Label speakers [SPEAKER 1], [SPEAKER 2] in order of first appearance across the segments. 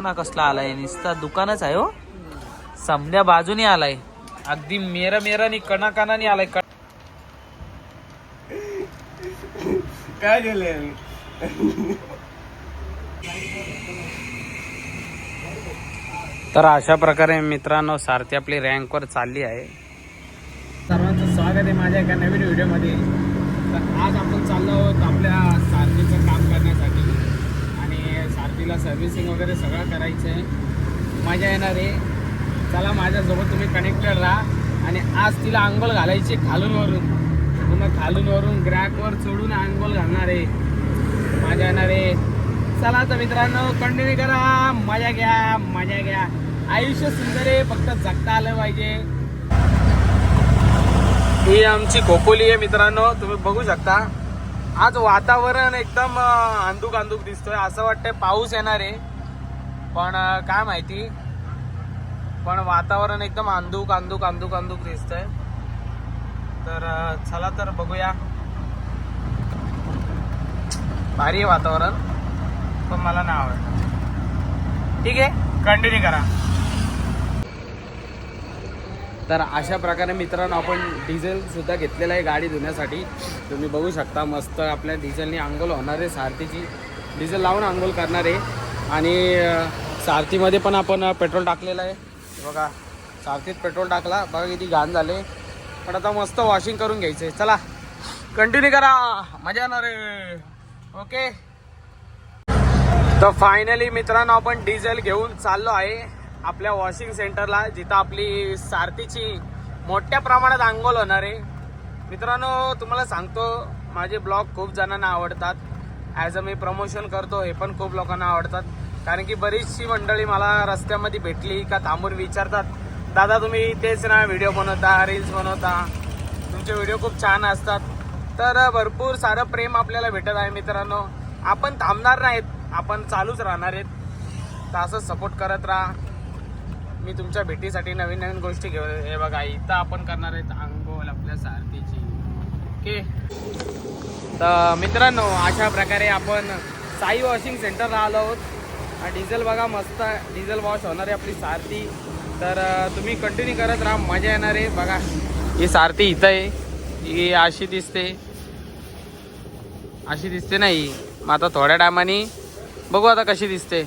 [SPEAKER 1] ना कसला आलाय? नुसता दुकानच आहे हो. समद्या बाजूने आलाय. अगदी मेरा मेरानी कणा कणानी आलाय.
[SPEAKER 2] काय केलंय?
[SPEAKER 1] तर अशा प्रकारे मित्रांनो सारथी आपली रँकवर चालली आहे. सर्वांचं स्वागत आहे माझ्या एका नवीन व्हिडिओमध्ये तर आज आपण चाललो आहोत आपल्या सारथीचं काम तिला सर्व्हिसिंग वगैरे सगळं करायचं आहे मजा येणार आहे. चला माझ्यासोबत तुम्ही कनेक्टेड राहा. आणि आज तिला आंघोळ घालायची खालून वरून. पुन्हा खालून वरून ग्रॅकवर चढून आंघोळ घालणार आहे. मजा येणार आहे. चला तर मित्रांनो कंटिन्यू करा. मजा घ्या मजा घ्या. आयुष्य सुंदर आहे फक्त जगता आलं पाहिजे. ही आमची खोपोली आहे मित्रांनो. तुम्ही बघू शकता. आज वातावरण एकदम अंदूक अंदूक दिसतोय. असं वाटतंय पाऊस येणार आहे. पण काय माहिती? पण वातावरण एकदम अंदूक अंदूक अंदूक अंदूक दिसतंय. तर चला तर बघूया. भारी आहे वातावरण. पण मला नाही आवडत. ठीक आहे? कंटिन्यू करा. तर अशा प्रकारे मित्रांनो आपण डिझेलसुद्धा घेतलेलं आहे गाडी धुण्यासाठी. तुम्ही बघू शकता मस्त आपल्या डिझेलने आंघोळ होणार आहे. सारथीची डिझेल लावून आंघोळ करणार आहे. आणि सारथीमध्ये पण आपण पेट्रोल टाकलेलं आहे. बघा सारथीत पेट्रोल टाकला. बघा किती घाण झाले. पण आता मस्त वॉशिंग करून घ्यायचं आहे. चला कंटिन्यू करा. मजा येणार आहे. ओके तर फायनली मित्रांनो आपण डिझेल घेऊन चाललो आहे. आपल्या वॉशिंग सेंटरला जिथं आपली सारथीची मोठ्या प्रमाणात आंघोळ होणार आहे. मित्रांनो तुम्हाला सांगतो माझे ब्लॉग खूप जणांना आवडतात. ॲज अ मी प्रमोशन करतो हे पण खूप लोकांना आवडतात. कारण की बरीचशी मंडळी मला रस्त्यामध्ये भेटली का थांबून विचारतात दादा तुम्ही तेच ना व्हिडिओ बनवता रील्स बनवता? तुमचे व्हिडिओ खूप छान असतात. तर भरपूर सारं प्रेम आपल्याला भेटत आहे मित्रांनो. आपण थांबणार नाहीत आपण चालूच राहणार आहेत. तर असं सपोर्ट करत राहा. मी तुमच्या भेटीसाठी नवीन नवीन गोष्टी घेऊ हे बघा इथं आपण करणार आहेत अंघोळ आपल्या सारथीची. ओके? तर मित्रांनो अशा प्रकारे आपण साई वॉशिंग सेंटरला आलो आहोत. डिझेल बघा मस्त डिझेल वॉश होणार आहे आपली सारथी. तर तुम्ही कंटिन्यू करत राहा मजा येणार आहे. बघा ही सारथी इथं आहे. ही अशी दिसते. अशी दिसते नाही. मग आता थोड्या टायमाने बघू आता कशी दिसते.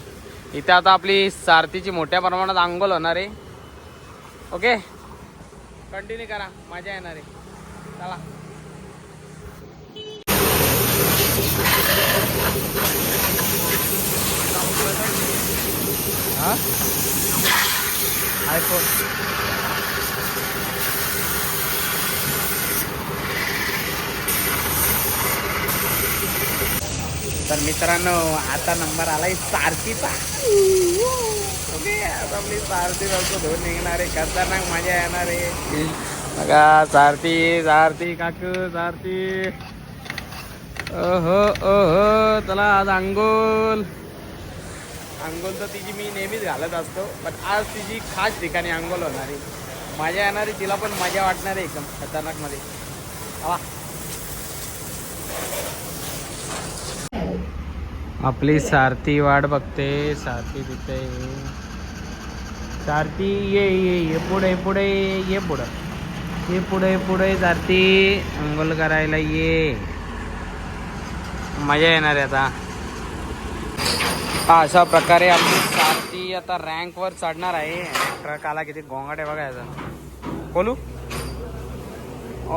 [SPEAKER 1] इथे आता आपली सारथीची मोठ्या प्रमाणात आंघोळ होणार आहे. ओके? कंटिन्यू करा. मजा येणार आहे. चला. आयफोन तर मित्रांनो आता नंबर आलाय सारथीचा. ओके आता आपली सारथी जातो धुवून निघणार आहे. खतरनाक मजा येणार आहे. बघा सारथी सारथी काकू सारथी. ओहो ओहो चला आज अंगोल अंघोल तर तिची मी नेहमीच घालत असतो पण आज तिची खास ठिकाणी अंघोल होणार आहे. मजा येणार आहे तिला पण मजा वाटणार आहे एकदम खतरनाकमध्ये आपली सारथी वाट बघते सारथी तिथे. सारथी ये ये ये पुढे पुढे ये पुढं. ये पुढे पुढे सारथी. अंघोल करायला ये. मजा येणार आहे आता. हा अशा प्रकारे आपली सारथी आता रँकवर चढणार आहे. ट्रक आला किती? गोंगाट आहे बघा याचा. बोलू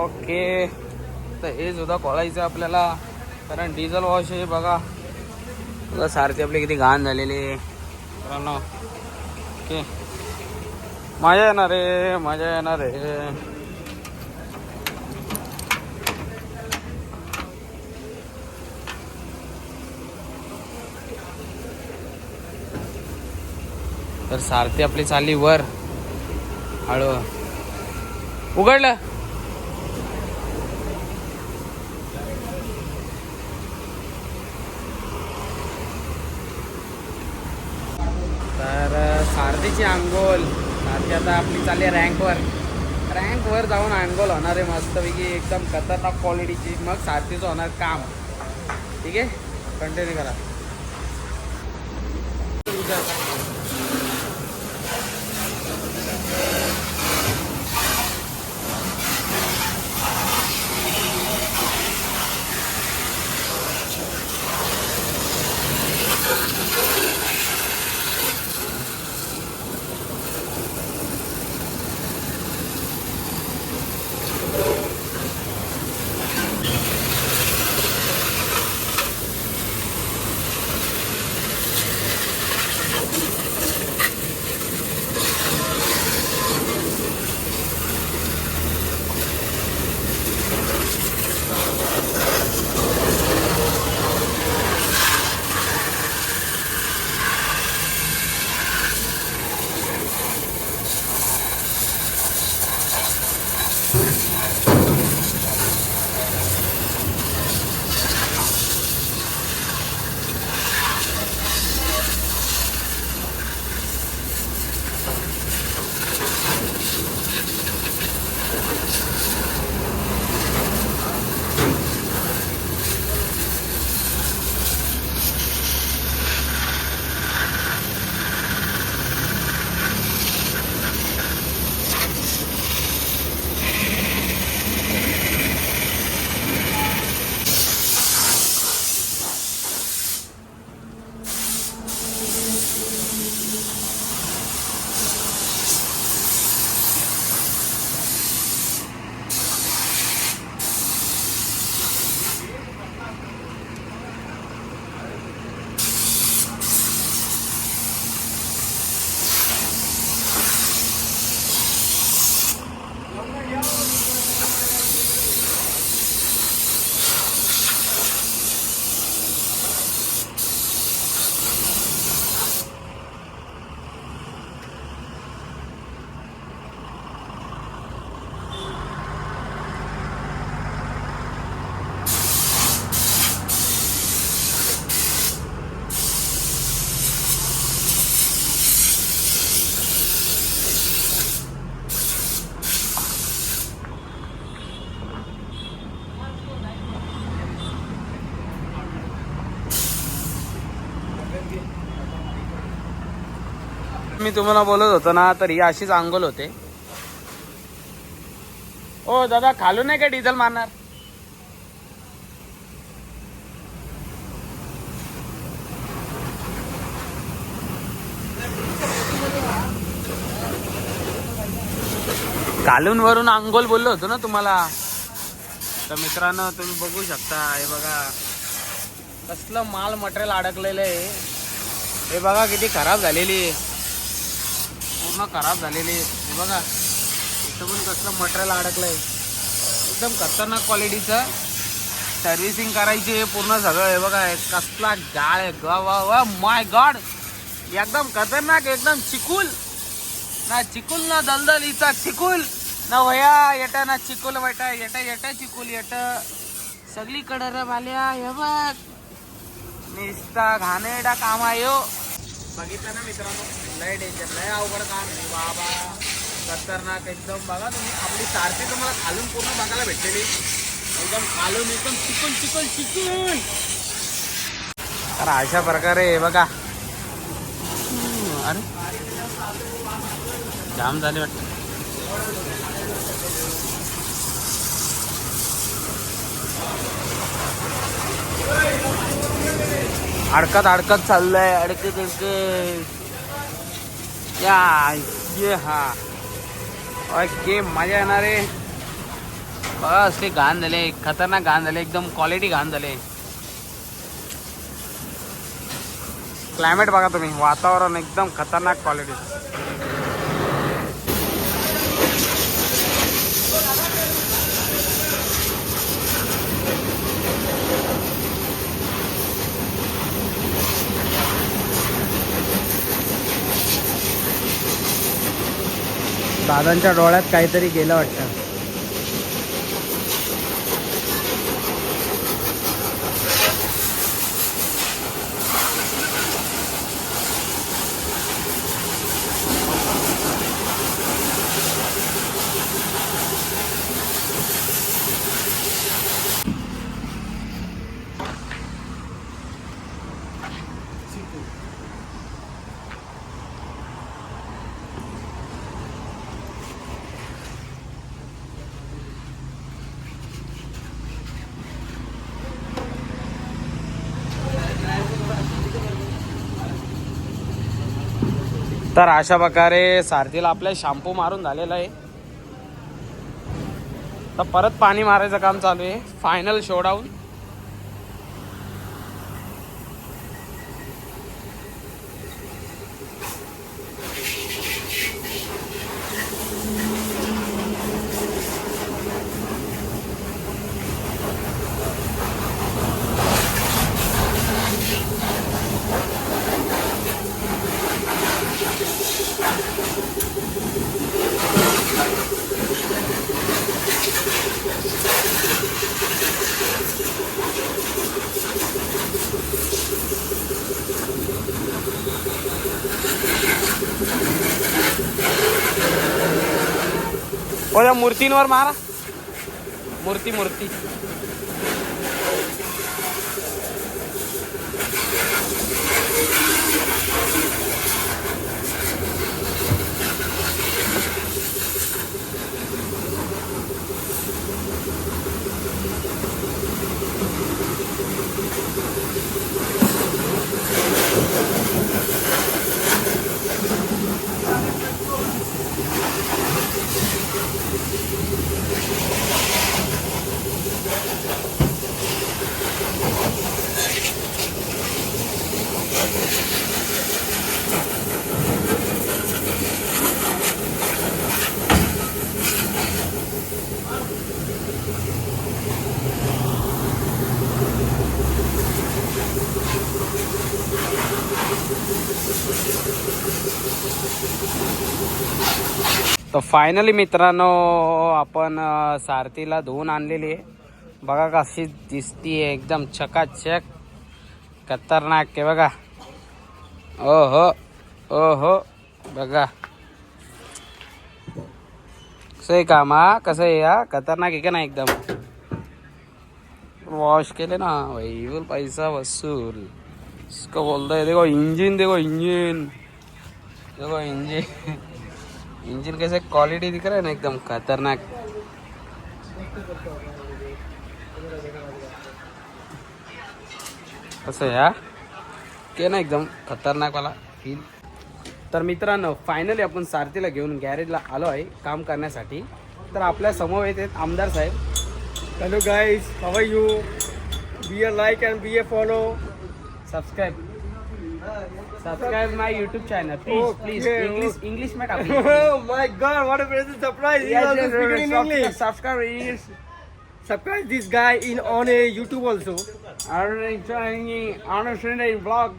[SPEAKER 1] ओके. तर हे सुद्धा खोलायचं आपल्याला. कारण डिझेल वॉश आहे बघा. बघा सारथी आपली किती घाण झालेली. ओके. मजा येणार रे मजा येणार रे. तर सारथी आपली चालली वर. हळू. उघडलं तर सारथीची आंघोळ सारथी आता आपली चालली रँकवर. रँकवर जाऊन अँगोल होणार आहे मस्तपैकी एकदम खतरनाक क्वालिटीची मग सारथीचं होणार काम. ठीक आहे? कंटिन्यू करा. मी तुम्हाला बोलत होतो ना तर ही अशीच अंघोल होते. ओ दादा खालून नाही का डिझेल मारणार? कालून वरून अंघोल बोललो होतो ना तुम्हाला. तर मित्रांनो तुम्ही बघू शकता हे बघा कसलं माल मटेरियल अडकलेलं आहे. हे बघा किती खराब झालेली आहे. पूर्ण खराब झालेली आहे हे बघा इथं पण कसलं मटेरियल अडकलंय. एकदम खतरनाक क्वालिटीचं सर्व्हिसिंग करायची हे पूर्ण सगळं. हे बघा कसला गाळ आहे. ग वा वा माय गॉड एकदम खतरनाक एकदम चिकूल. ना चिकूल ना दलदलीचा चिकूल. ना वया येटा ना चिकुल वटा येटा येटा चिकूल येट. सगळीकडे रे भाल्या हे बघ. निस्ता घाणेडा काम आहे बघितलं ना मित्रांनो? लय डेंजर लय अवघड काम आहे. बाबा खतरनाक एकदम. बघा तुम्ही आपली सारखी तुम्हाला खालून पूर्ण बघायला भेटलेली एकदम खालून एकदम चिकून चिकून चिकून. तर अशा प्रकारे हे बघा. अरे. जाम झाले वाटतं. अडकत अडकत चाललंय. अडकत अडकत. या ये हा. ओके मजा येणार आहे. बघा असले घाण झाले. खतरनाक घाण झाले. एकदम क्वालिटी घाण झाले. क्लायमेट बघा तुम्ही. वातावरण एकदम खतरनाक क्वालिटी दादांच्या डोळ्यात काहीतरी गेलं वाटतं. तर अशा प्रकारे सारथीला आपल्या शॅम्पू मारून झालेला आहे. तर परत पाणी मारायचं काम चालू आहे. फायनल शोडाऊन ओ त्या मूर्तींवर मारा. मूर्ती मूर्ती. फायनली मित्रांनो आपण सारथीला धुवून आणलेली आहे. बघा कशी दिसतीये एकदम चकाचक खतरनाक आहे बघा. ओ हो ओ हो बघा. कसं आहे काम हा? कसं आहे हा? खतरनाक आहे का नाही एकदम? वॉश केले ना? वैवल पैसा वसूल. इसको बोलता है देखो इंजिन देखो इंजिन देखो इंजिन इंजन कैसे क्वालिटी दिख रहा है ना एकदम खतरनाक। कसं या के ना एकदम खतरनाक वाला फील तर मित्रांनो फायनली आपण सारथीला घेऊन गॅरेजला आलो आहे काम करण्यासाठी. तर आपल्यासमोर येत आहेत आमदार साहेब.
[SPEAKER 2] Guys, how are you? Be a like and be a follow.
[SPEAKER 1] Subscribe subscribe my YouTube channel please please
[SPEAKER 2] okay.
[SPEAKER 1] English English में talk
[SPEAKER 2] oh my god, what a pleasant surprise. He also speaking in English.
[SPEAKER 1] subscribe
[SPEAKER 2] this guy in on a YouTube also.
[SPEAKER 1] understanding vlog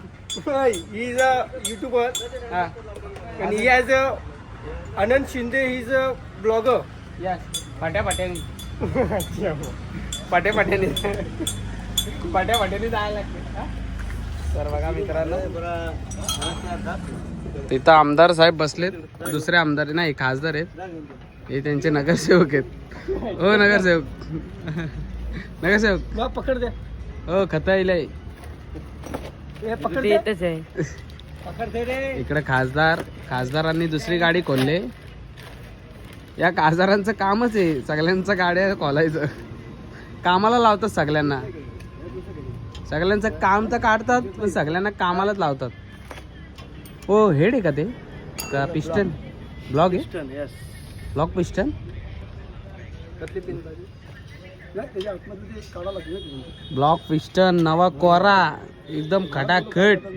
[SPEAKER 2] he is a YouTuber
[SPEAKER 1] हा
[SPEAKER 2] and he has a Anand Shinde, he's a blogger.
[SPEAKER 1] पाट्या पाट्यानी पाट्या पाट्यानी पाट्या पाट्यानी जायला लागते हा? तर बघा मित्रांनो. तिथं आमदार साहेब बसलेत. दुसरे आमदार नाही खासदार आहेत. हे त्यांचे नगरसेवक आहेत. हो नगरसेवक. नगरसेवक.
[SPEAKER 2] पकड दे.
[SPEAKER 1] हो खता येईल
[SPEAKER 2] ए, पकड दे. पकड दे रे.
[SPEAKER 1] इकडे खासदार खासदारांनी दुसरी गाडी खोलले. या खासदारांचं कामच आहे. सगळ्यांचं गाड्या खोलायचं. कामाला लावतात सगळ्यांना. सगळ्यांचं काम तर काढतात पण सगळ्यांना कामालाच लावतात. हो हेड आहे का ते? का पिस्टन? ब्लॉक आहे?
[SPEAKER 2] Yes
[SPEAKER 1] block piston? Block piston नवा कोरा एकदम खटाखट.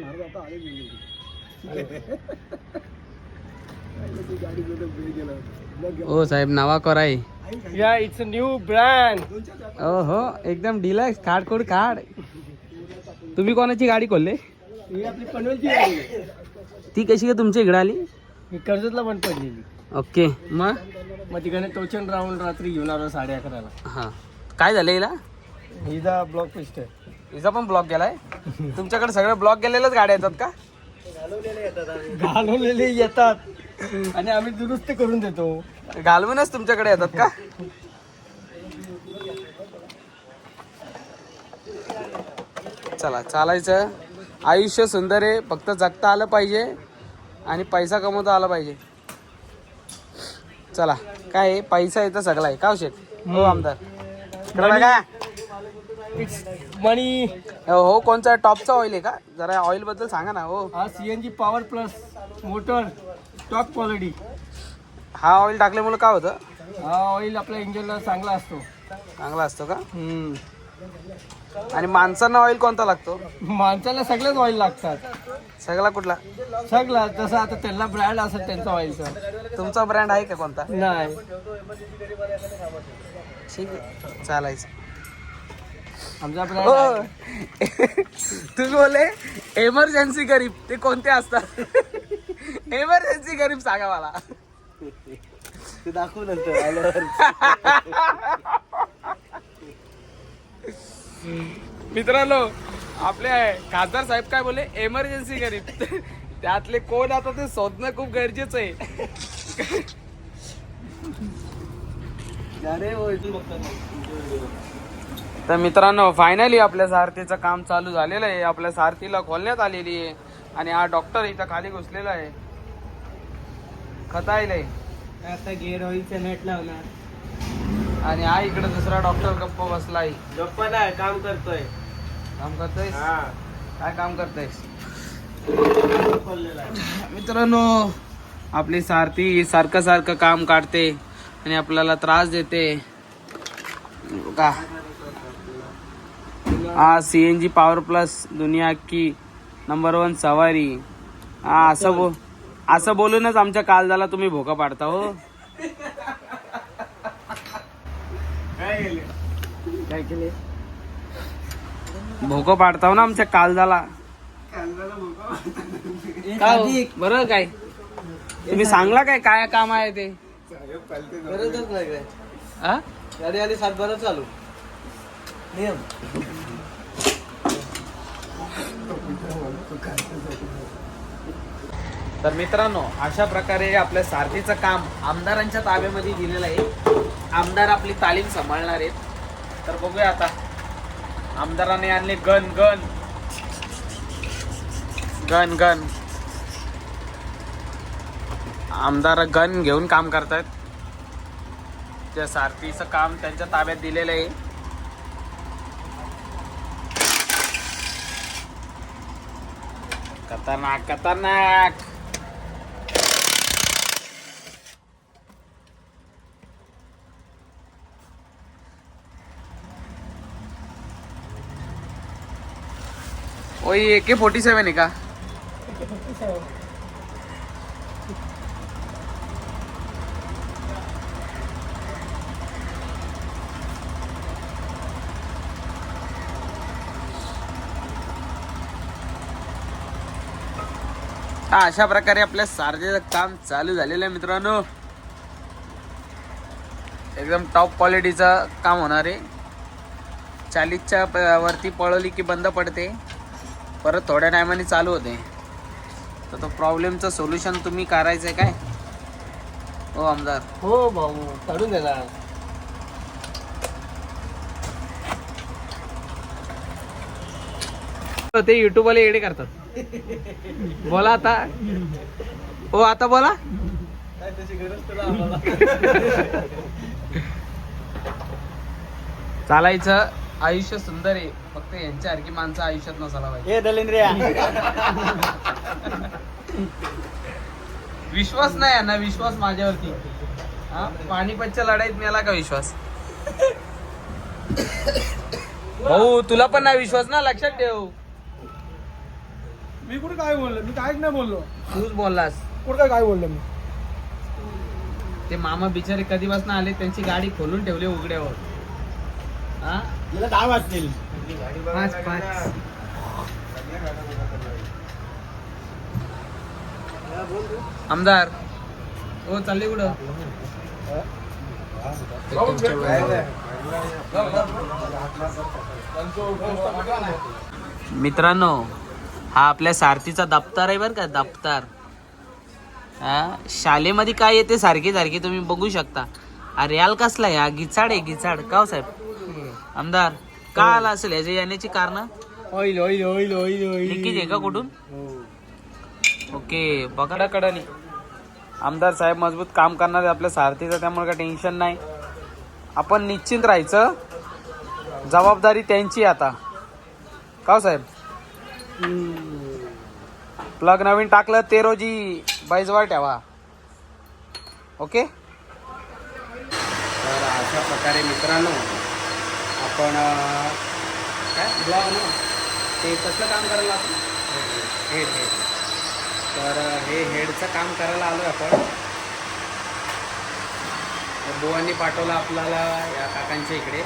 [SPEAKER 1] हो साहेब नवा कोरा आहे.
[SPEAKER 2] या इट्स अ न्यू ब्रँड
[SPEAKER 1] ओ हो एकदम डिलक्स काढ कोड काढ तुम्ही कोणाची गाडी खोलले?
[SPEAKER 2] ही आपली पनवेलची गाडी आहे.
[SPEAKER 1] ती कशी काय तुमच्या इकडे आली?
[SPEAKER 2] ही कर्जतला पण पडलेली.
[SPEAKER 1] ओके. मग?
[SPEAKER 2] मग तिकडे टोचन राऊंड रात्री घेऊन आलो साडे अकराला.
[SPEAKER 1] हां. काय झालं हिला?
[SPEAKER 2] हिचा ब्लॉक पिस्ट
[SPEAKER 1] हिचा पण ब्लॉक गेलाय? तुमच्याकडे सगळे ब्लॉक गेलेल्याच गाड्या येतात का?
[SPEAKER 2] घालवलेले येतात. आणि आम्ही दुरुस्त करून देतो.
[SPEAKER 1] घालवूनच तुमच्याकडे येतात का? चला चालायचं. आयुष्य सुंदर आहे फक्त जगता आलं पाहिजे आणि पैसा कमवता आला पाहिजे. चला काय आहे? पैसा येतं सगळा आहे. का शेट हो आमदार. इकडं बघा.
[SPEAKER 2] इट्स मनी
[SPEAKER 1] हो कोणचा? टॉपचा ऑइल आहे का? जरा ऑइलबद्दल सांगा ना. हो.
[SPEAKER 2] हा CNG power plus motor top quality
[SPEAKER 1] हा ऑइल टाकल्यामुळे काय होतं?
[SPEAKER 2] हा ऑइल आपल्या इंजिनला चांगला असतो.
[SPEAKER 1] चांगला असतो का? आणि माणसांना ऑइल कोणता लागतो?
[SPEAKER 2] माणसाला सगळेच ऑइल लागतात.
[SPEAKER 1] सगळा कुठला?
[SPEAKER 2] सगळा. जसं आता त्यांना ब्रँड असेल त्यांचा ऑइलचा
[SPEAKER 1] तुमचा ब्रँड आहे का कोणता?
[SPEAKER 2] नाही.
[SPEAKER 1] ठीक आहे. चालायचं.
[SPEAKER 2] आमचा
[SPEAKER 1] हो.
[SPEAKER 2] ब्रँड
[SPEAKER 1] तुम्ही बोले एमर्जन्सी गरीब. ते कोणते असतात? एमर्जन्सी गरीब सांगा मला.
[SPEAKER 2] ते दाखवू नंतर. आल्यावर.
[SPEAKER 1] मित्रांनो आपले खासदार साहेब काय बोले एमर्जन्सी गरीब. त्यातले कोण आता ते शोधणं खूप गरजेचं आहे. तर मित्रांनो फायनली आपल्या सारथीचं काम चालू झालेलं आहे. आपल्या सारथीला खोलण्यात आलेली आहे. आणि हा डॉक्टर इथं खाली घुसलेला आहे. खतायला.
[SPEAKER 2] आता गेअर ऑइलचं नेट लावणार.
[SPEAKER 1] आणि हा इकडे दुसरा डॉक्टर गप्प बसलाय.
[SPEAKER 2] गप्पा नाही काम करतोय.
[SPEAKER 1] काम करतोय
[SPEAKER 2] हा.
[SPEAKER 1] काय काम करतोय मित्रांनो आपली सारथी सारखं सारखं काम काढते आणि आपल्याला त्रास देते. का हा C N G power plus दुनिया की नंबर वन सवारी. हा असं बो असं बोलूनच आमच्या कालदाला तुम्ही भोका पाडता हो
[SPEAKER 2] काय केले काय केले?
[SPEAKER 1] भोकं पाडता हो ना आमच्या कालदाला. का हो? बरं काय? तुम्ही सांगला काय? काय काम आहे ते?
[SPEAKER 2] गरजच नाही काय
[SPEAKER 1] हा
[SPEAKER 2] गाडी आली सातबारा चालू. नियम.
[SPEAKER 1] तर मित्रांनो अशा प्रकारे आपल्या सारथीचं काम आमदारांच्या ताब्यामध्ये दिलेलं आहे. आमदार आपली तालीम सांभाळणार आहेत. तर बघूया आता. आमदाराने आणले गन गन गन गन आमदार गन घेऊन काम करतायत. त्या सारथीचं काम त्यांच्या ताब्यात दिलेलं आहे. खतरनाक खतरनाक. वही ए के फोर्टी सेवन आहे का? हा अशा प्रकारे आपल्या सारजेचं काम चालू झालेलं आहे मित्रांनो. एकदम टॉप क्वालिटीचं काम होणार आहे. चाळीसच्या वरती पळवली की बंद पडते. परत थोड्या टायमाने चालू होते. तर तो प्रॉब्लेमचं सोल्युशन तुम्ही करायचं आहे काय? हो आमदार.
[SPEAKER 2] हो भाऊ. काढून देणार.
[SPEAKER 1] ते युट्यूबवाले एडे करतात. बोला आता. हो आता बोला. चालायचं. आयुष्य सुंदर आहे. फक्त यांच्यासारखी माणसं आयुष्यात नसायला पाहिजे.
[SPEAKER 2] हे दलिंद्रिया.
[SPEAKER 1] विश्वास नाही यांना विश्वास माझ्यावरती. हा? पाणीपतच्या लढाईत मिळाला का विश्वास? भाऊ तुला पण नाही विश्वास ना? लक्षात ठेव.
[SPEAKER 2] मी कुठे काय बोललो? मी काहीच नाही बोललो.
[SPEAKER 1] तूच बोललास.
[SPEAKER 2] कुठं काय काय बोललो मी?
[SPEAKER 1] ते मामा बिचारे कधीपासून आले त्यांची गाडी खोलून ठेवली उघड्यावर. हा?
[SPEAKER 2] मला दहा वाजतील.
[SPEAKER 1] पाच पाच. आमदार. हो चालले कुठं? मित्रांनो हा आपल्या सारथीचा दप्तर आहे बरं का दप्तर. हा? शालेमध्ये काय येते सारखी सारखी तुम्ही बघू शकता. अरे याल कसला आहे? गिचाड आहे गिचाड काव साहेब? आमदार का आला असेल? याच्या येण्याची कारण?
[SPEAKER 2] Oil oil oil oil oil
[SPEAKER 1] leakage आहे का कुठून? ओके पकडा कडानी आमदार साहेब मजबूत काम करणारे आपल्या सारथीचं त्यामुळे काय टेन्शन नाही. आपण निश्चिंत राहायचं. जबाबदारी त्यांची आता. का हो साहेब? प्लग नवीन टाकलं ते रोजी बाईजवर ठेवा. ओके? तर अशा प्रकारे मित्रांनो आपण अं, काय? ब्लॉग ना? ते कसलं काम करायला आपण हेड हेड. तर हे हेडचं काम करायला आलो आपण. तर बुवांनी पाठवलं आपल्याला या काकांच्या इकडे.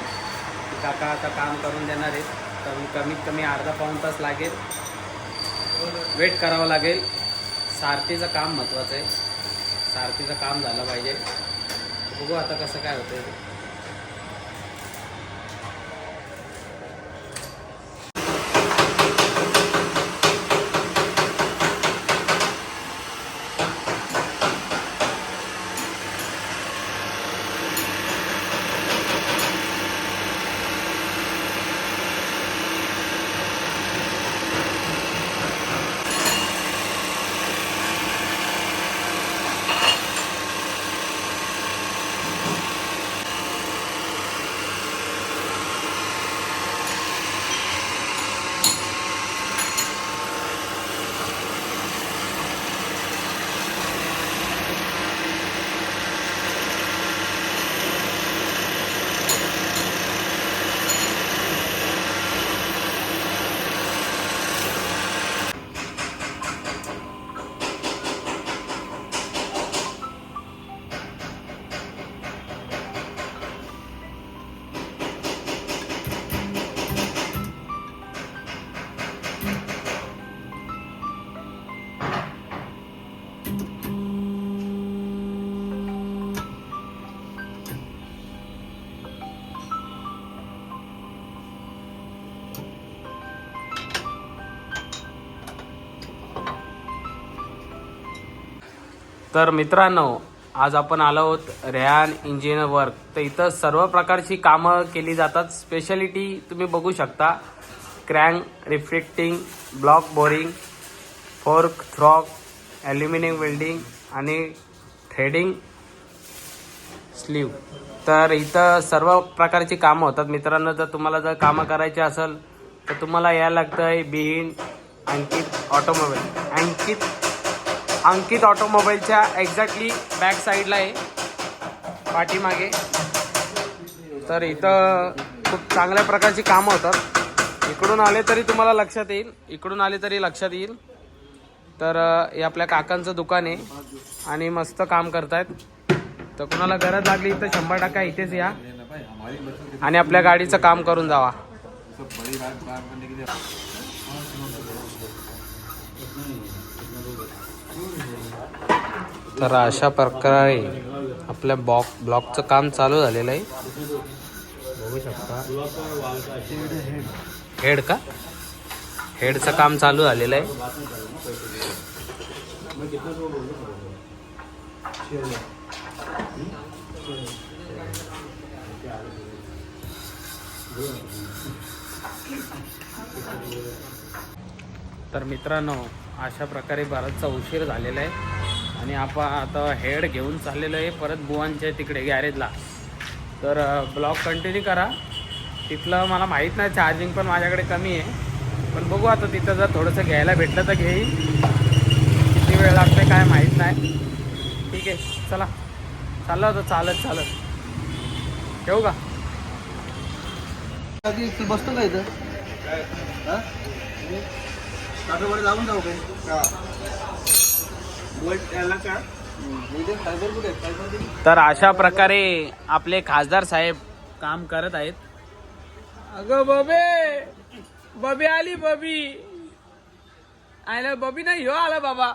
[SPEAKER 1] काका आता काम करून देणार आहेत. तर कमीत कमी अर्धा पाऊण तास लागेल. वेट करावं लागेल. सारथीचं काम महत्त्वाचं आहे. सारथीचं काम झालं पाहिजे. बघू आता कसं काय होतं तर मित्रांनो आज आपण आलो आहोत रेहान इंजिनियर वर्क. तर इथं सर्व प्रकारची कामं केली जातात. स्पेशालिटी तुम्ही बघू शकता. Crank reflecting block boring fork थ्रॉक aluminium welding आणि थ्रेडिंग स्लीव तर इथं सर्व प्रकारची कामं होतात. मित्रांनो जर तुम्हाला जर कामं करायची असेल तर तुम्हाला यायला लागतं आहे बिहीन अंकित ऑटोमोबाईल अंकित अंकित ऑटोमोबाईलच्या एक्झॅक्टली बॅक साईडला आहे. पाठीमागे. तर इथं खूप चांगल्या प्रकारची कामं होतात. इकडून आले तरी तुम्हाला लक्षात येईल. इकडून आले तरी लक्षात येईल. तर हे आपल्या काकांचं दुकान आहे आणि मस्त काम करतायत. तर कुणाला गरज लागली तर शंभर टक्का इथेच या. आणि आपल्या गाडीचं काम करून जावा. तर अशा प्रकारे आपल्या बॉक ब्लॉकचं काम चालू झालेलं आहे. बघू शकता. हेड का? हेडचं काम चालू झालेलं आहे. तर मित्रांनो अशा प्रकारे बराचसा उशीर झालेला आहे. आणि आपण आता हेड घेऊन चाललेलो आहे परत बुवांच्या तिकडे गॅरेजला तर ब्लॉग कंटिन्यू करा. तिथलं मला माहीत नाही चार्जिंग पण माझ्याकडे कमी आहे. पण बघू आता तिथं जर थोडंसं घ्यायला भेटलं तर घेईन. किती वेळ लागते काय माहीत नाही. ठीक आहे चला. चाललं होतं चालत चालत. ठेवू का?
[SPEAKER 2] बसतो का इथं? हा? जाऊन जाऊ काय इथे फायबर कुठे आहे? फायबर दे.
[SPEAKER 1] तर अशा प्रकारे आपले खासदार साहेब काम करत आहेत. अगं बबे बबी आली बबी. आयला बबी नाही ह्यो आला बाबा.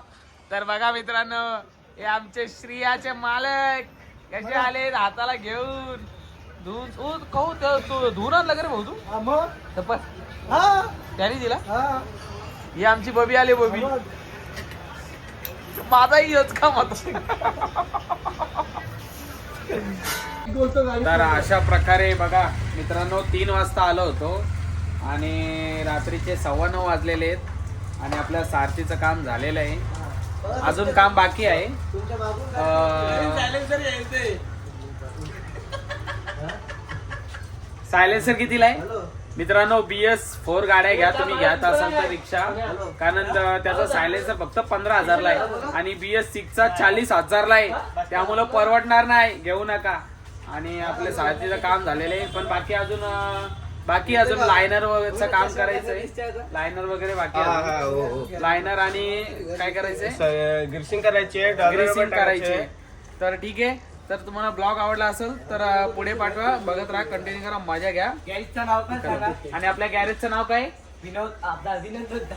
[SPEAKER 1] तर बघा मित्रांनो हे आमचे श्रियाचे मालक. कसे आले हाताला घेऊन. धुवून ऊ, कहू त- तू धुवून आणला का रे भाऊ तू?
[SPEAKER 2] हा?
[SPEAKER 1] तपस
[SPEAKER 2] हा,
[SPEAKER 1] त्याने दिला?
[SPEAKER 2] हा.
[SPEAKER 1] ही आमची बबी आली बबी. माझाही योच काम तर अशा प्रकारे बघा मित्रांनो तीन वाजता आलो होतो आणि रात्रीचे सव्वा नऊ वाजलेले आहेत आणि आपल्या सारथीचं काम झालेलं आहे. अजून काम बाकी आहे. सायलेन्सर कितीला आहे? मित्रांनो बी एस फोर गाड्या घ्या तुम्ही घ्यात असाल तर रिक्षा. कारण त्याचा सायलेन्सर फक्त पंधरा हजारला आहे. आणि बी एस सिक्सचा चाळीस हजारला आहे. त्यामुळं परवडणार नाही. घेऊ नका. आणि आपल्या सारथीचं काम झालेलं आहे. पण बाकी अजून बाकी अजून लायनर वगैरेचं काम करायचंय. लायनर वगैरे बाकी लायनर आणि काय करायचंय?
[SPEAKER 3] ग्रिसिंग करायची
[SPEAKER 1] ग्रेसिंग करायची तर ठीक आहे. तर तुम्हाला ब्लॉग आवडला असेल तर पुढे पाठवा. बघत राहा कंटिन्यू करा मजा घ्या.
[SPEAKER 4] गॅरेजचं नाव काय सांगा.
[SPEAKER 1] आणि आपल्या गॅरेजचं नाव काय?
[SPEAKER 4] विनोद आपला Vinod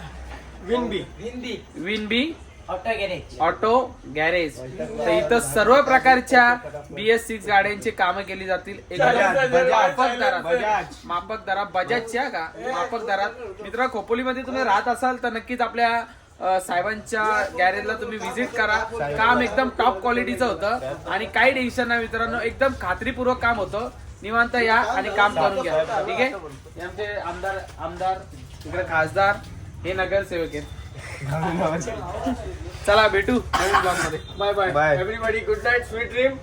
[SPEAKER 3] विनबी.
[SPEAKER 4] Hindi
[SPEAKER 1] win B
[SPEAKER 4] auto garage.
[SPEAKER 1] Auto garage. तर इथं सर्व प्रकारच्या बी एस सिक्स गाड्यांची कामं केली जातील. एकदम माफक दरात. माफक दरात. बजाजच्या का? माफक दरात. मित्र खोपोलीमध्ये तुम्ही राहत असाल तर नक्कीच आपल्या साहेबांच्या गॅरेजला तुम्ही व्हिजिट करा. काम एकदम टॉप क्वालिटीचं होतं. आणि काही टेन्शन नाही मित्रांनो एकदम खात्रीपूर्वक काम होतं. निवांत या आणि काम करून घ्या. ठीक आहे? आमचे आमदार आमदार इकडे खासदार हे नगरसेवक आहेत. चला भेटू नवीन ब्लॉगमध्ये. Bye bye. Everybody good night sweet dream